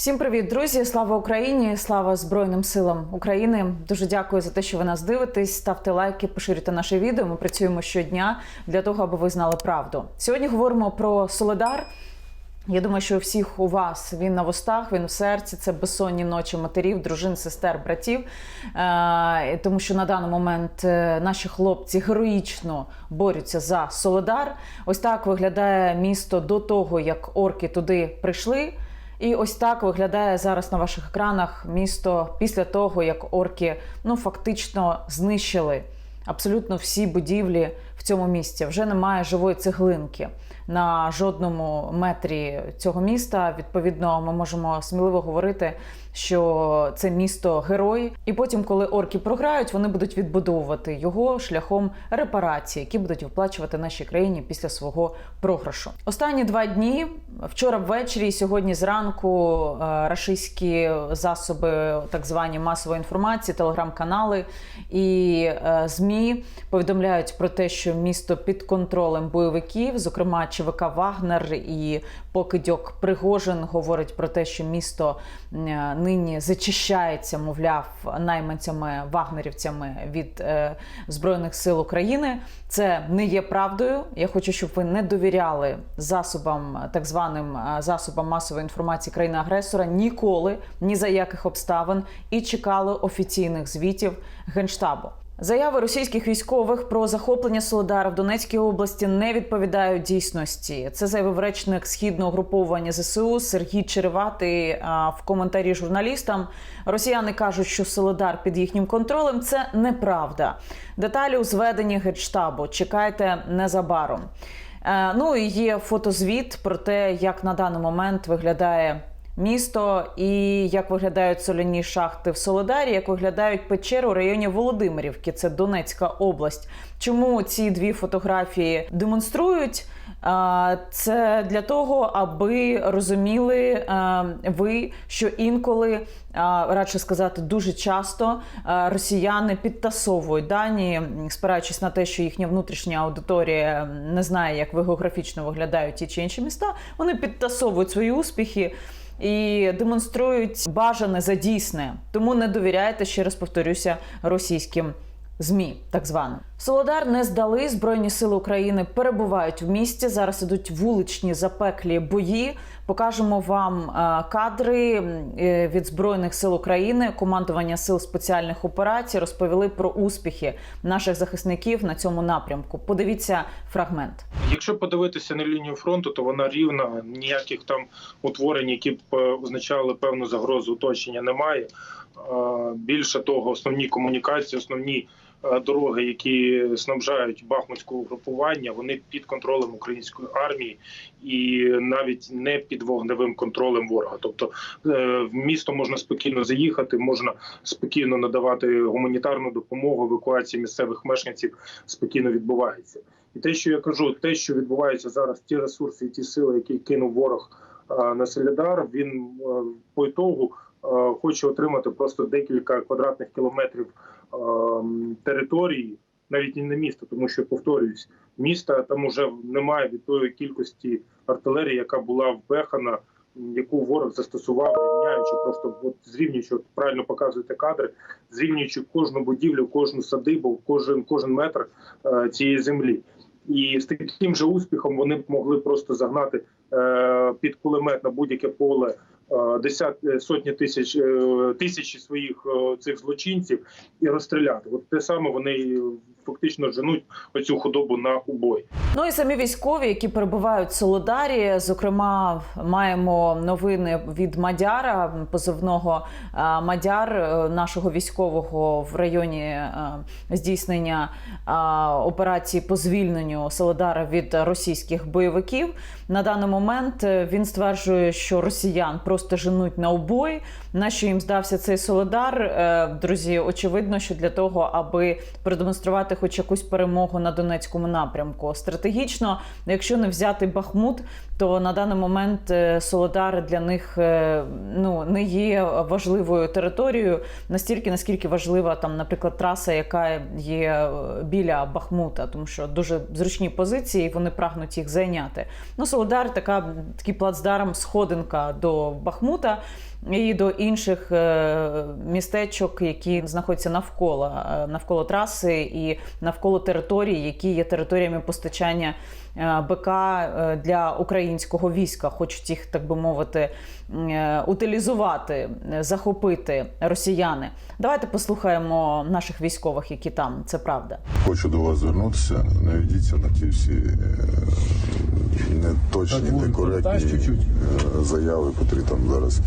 Всім привіт, друзі! Слава Україні! Слава Збройним силам України! Дуже дякую за те, що ви нас дивитесь. Ставте лайки, поширюйте наше відео. Ми працюємо щодня для того, аби ви знали правду. Сьогодні говоримо про Соледар. Я думаю, що у всіх у вас він на вустах, він у серці. Це безсонні ночі матерів, дружин, сестер, братів. Е, тому що на даний момент е, наші хлопці героїчно борються за Соледар. Ось так виглядає місто до того, як орки туди прийшли. І ось так виглядає зараз на ваших екранах місто після того, як орки ну фактично знищили абсолютно всі будівлі в цьому місті. Вже немає живої цеглинки на жодному метрі цього міста. Відповідно, ми можемо сміливо говорити, що це місто герой. І потім, коли орки програють, вони будуть відбудовувати його шляхом репарації, які будуть виплачувати нашій країні після свого програшу. Останні два дні, вчора ввечері, і сьогодні зранку, е, рашистські засоби, так звані масової інформації, телеграм-канали і е, змі повідомляють про те, що місто під контролем бойовиків, зокрема ЧВК Вагнер і покидьок Пригожин, говорить про те, що місто е, нині зачищається, мовляв, найманцями вагнерівцями від е, збройних сил України. Це не є правдою. Я хочу, щоб ви не довіряли засобам, так званим е, засобам масової інформації країни-агресора ніколи, ні за яких обставин, і чекали офіційних звітів генштабу. Заяви російських військових про захоплення Солодара в Донецькій області не відповідають дійсності. Це заявив речник східного груповання ЗСУ Сергій Череватий в коментарі журналістам. Росіяни кажуть, що Солодар під їхнім контролем це неправда. Деталі у зведенні генштабу. Чекайте незабаром. Е, Ну і є фотозвіт про те, як на даний момент виглядає місто і як виглядають соляні шахти в Солодарі, як виглядають печери у районі Володимирівки, це Донецька область. Чому ці дві фотографії демонструють? Це для того, аби розуміли ви, що інколи, радше сказати, дуже часто росіяни підтасовують дані, спираючись на те, що їхня внутрішня аудиторія не знає, як географічно виглядають ті чи інші міста. Вони підтасовують свої успіхи і демонструють бажане за дійсне. Тому не довіряйте, ще раз повторюся, російським. ЗМІ, так званим. Солодар не здали. Збройні сили України перебувають в місті. Зараз ідуть вуличні запеклі бої. Покажемо вам е, кадри е, від збройних сил України. Командування сил спеціальних операцій розповіли про успіхи наших захисників на цьому напрямку. Подивіться фрагмент. Якщо подивитися на лінію фронту, то вона рівна. Ніяких там утворень, які б е, означали певну загрозу оточення, немає. Більше того, основні комунікації, основні дороги, які снабжають бахмутське угрупування, вони під контролем української армії і навіть не під вогневим контролем ворога. Тобто е, в місто можна спокійно заїхати, можна спокійно надавати гуманітарну допомогу, евакуації місцевих мешканців спокійно відбувається. І те, що я кажу, те, що відбувається зараз, ті ресурси ті сили, які кинув ворог е, на Солідар, він е, по ітогу е, хоче отримати просто декілька квадратних кілометрів е, території, навіть і не міста, тому що повторююсь, міста там уже немає від тої кількості артилерії, яка була вбехана, яку ворог застосував, рівняючи просто от зрівнюючи, от правильно показуєте кадри, зрівнюючи кожну будівлю, кожну садибу, кожен кожен метр е, цієї землі. І з таким же успіхом вони б могли просто загнати е, під кулемет на будь-яке поле е, десят е, сотні тисяч е, тисячі своїх цих злочинців і розстріляти. От те саме вони фактично женуть оцю худобу на убой. Ну і самі військові, які перебувають в Солодарі. Зокрема, маємо новини від Мадяра, позивного Мадяр, нашого військового в районі здійснення операції по звільненню Солодара від російських бойовиків. На даний момент е, він стверджує, що росіян просто женуть на обой. На що їм здався цей Солодар? Е, Друзі, очевидно, що для того, аби продемонструвати хоч якусь перемогу на Донецькому напрямку. Стратегічно, якщо не взяти Бахмут, то на даний момент е, Солодар для них ну не є важливою територією настільки, наскільки важлива там, наприклад, траса, яка є біля Бахмута, тому що дуже зручні позиції, і вони прагнуть їх зайняти. Ну, Солодар така такий плацдарм, сходинка до Бахмута і до інших е, містечок, які знаходяться навколо е, навколо траси і навколо територій, які є територіями постачання е, БК для українського війська, хочуть їх, так би мовити, утилізувати, захопити росіяни. Давайте послухаємо наших військових, які там. Це правда. Хочу до вас звернутися. Не ведіться на ті всі е, неточні, некоректні е, заяви, котрі там зараз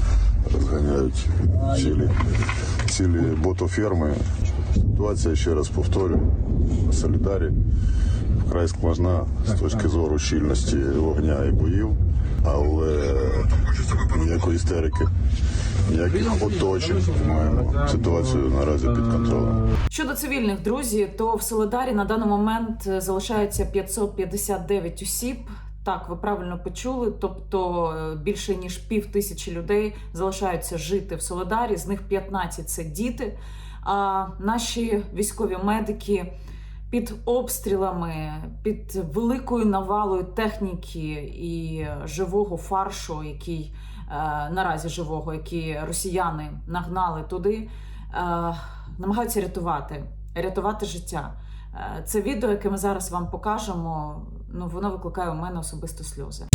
розганяють цілі, цілі ботоферми. Ситуація, ще раз повторю, на Солідарі. Вкрай складна з точки зору щільності вогня і боїв, але ніякої істерики, ніяких оточень маємо. Ситуацію наразі під контролем. Щодо цивільних друзі, то в Солидарі на даний момент залишається 559 осіб. Так, ви правильно почули. Тобто е, більше ніж пів тисячі людей залишаються жити в Солидарі. З них 15 – це діти. А наші військові медики під обстрілами, під великою навалою техніки і живого фаршу, який е, наразі живого, який росіяни нагнали туди, е, намагаються рятувати, рятувати життя. Це відео, яке ми зараз вам покажемо, ну воно викликає у мене особисто сльози.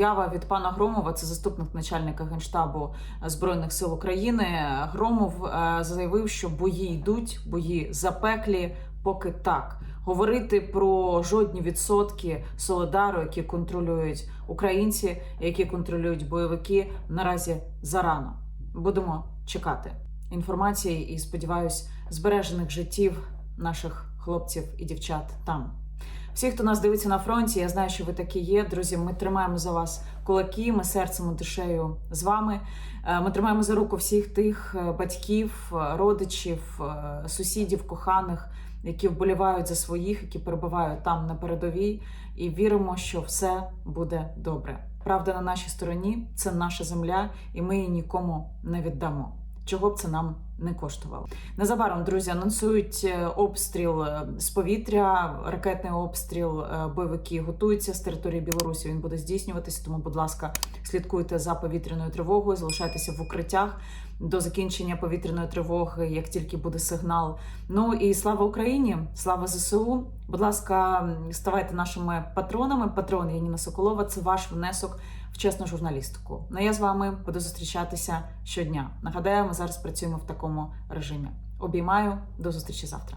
Заява від пана Громова, це заступник начальника генштабу збройних сил України. Громов е, заявив, що бої йдуть, бої запеклі, поки так. Говорити про жодні відсотки солидару, які контролюють українці, які контролюють бойовики, наразі зарано. Будемо чекати інформації і сподіваюсь, збережених життів наших хлопців і дівчат там. Всі, хто нас дивиться на фронті, я знаю, що ви такі є. Друзі, ми тримаємо за вас кулаки, ми серцем і душею з вами. Е, Ми тримаємо за руку всіх тих е, батьків, е, родичів, сусідів, коханих, які вболівають за своїх, які перебувають там на передовій, і віримо, що все буде добре. Правда на нашій стороні це наша земля, і ми її нікому не віддамо. Чого б це нам не коштувало. Незабаром, друзі, анонсують е, обстріл е, з повітря, ракетний обстріл. е, Бойовики готуються з території Білорусі. Він буде здійснюватися. Тому, будь ласка, слідкуйте за повітряною тривогою, залишайтеся в укриттях до закінчення повітряної тривоги, як тільки буде сигнал. Ну і слава Україні! Слава ЗСУ! Будь ласка, ставайте нашими патронами. Патрон Яніна Соколова. Це ваш внесок в чесну журналістику. Ну я з вами буду зустрічатися щодня. Нагадаю, ми зараз працюємо в такому режимі. Обіймаю до зустрічі завтра.